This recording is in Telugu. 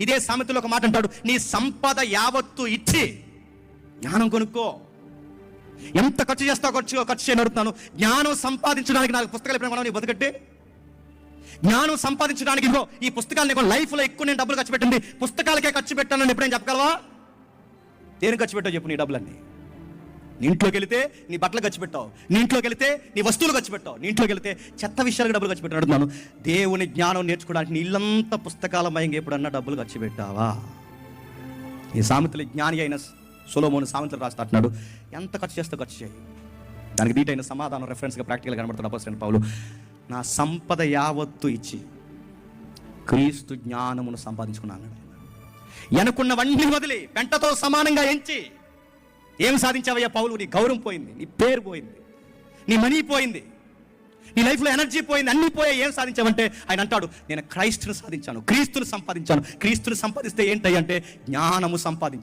ఇదే సామెతలో ఒక మాట అంటాడు నీ సంపద యావత్తు ఇచ్చి జ్ఞానం కొనుక్కో. ఎంత ఖర్చు చేస్తావు ఖర్చు ఖర్చు చేయని అడుగుతాను జ్ఞానం సంపాదించడానికి నాకు పుస్తకాలు ఎప్పుడైనా నీ బతుకట్టే? జ్ఞానం సంపాదించడానికి ఇదిగో ఈ పుస్తకాలు నీకు లైఫ్లో ఎక్కువ నేను డబ్బులు ఖర్చు పెట్టింది. పుస్తకాలకే ఖర్చు పెట్టానని ఎప్పుడైనా చెప్పగలవా? దేని ఖర్చు పెట్టావు చెప్పు నీ డబ్బులన్నీ? నీ ఇంట్లోకి వెళితే నీ బట్టలు ఖర్చు పెట్టావు. నీ ఇంట్లోకి వెళితే నీ వస్తువులు ఖర్చు పెట్టావు. నీ ఇంట్లోకి వెళితే చెత్త విషయాలకు డబ్బులు ఖర్చు పెట్టాను దేవుని జ్ఞానం నేర్చుకోవడానికి నీ ఇల్లంతా పుస్తకాల మయంగా ఎప్పుడన్నా డబ్బులు ఖర్చు పెట్టావా? ఈ సామెతలు జ్ఞాని అయిన సులోమోని సామెతలు రాస్తాడు ఎంత ఖర్చు చేస్తే ఖర్చు చేయి. దానికి దీటైన సమాధానం రెఫరెన్స్గా ప్రాక్టికల్ కనబడుతున్న అపోజిట్ పావులు నా సంపద యావత్తు ఇచ్చి క్రీస్తు జ్ఞానమును సంపాదించుకున్నాను ఎనుకున్నవన్నీ వదిలి పెంటతో సమానంగా ఎంచి ఏం సాధించావయ్యా పౌలు? నీ గౌరవం పోయింది నీ పేరు పోయింది నీ మనీ పోయింది నీ లైఫ్లో ఎనర్జీ పోయింది అన్నీ పోయాయి. ఏం సాధించావంటే ఆయన అంటాడు నేను క్రైస్తును సాధించాను క్రీస్తును సంపాదించాను క్రీస్తును సంపాదిస్తే ఏంటంటే జ్ఞానము సంపాదించాను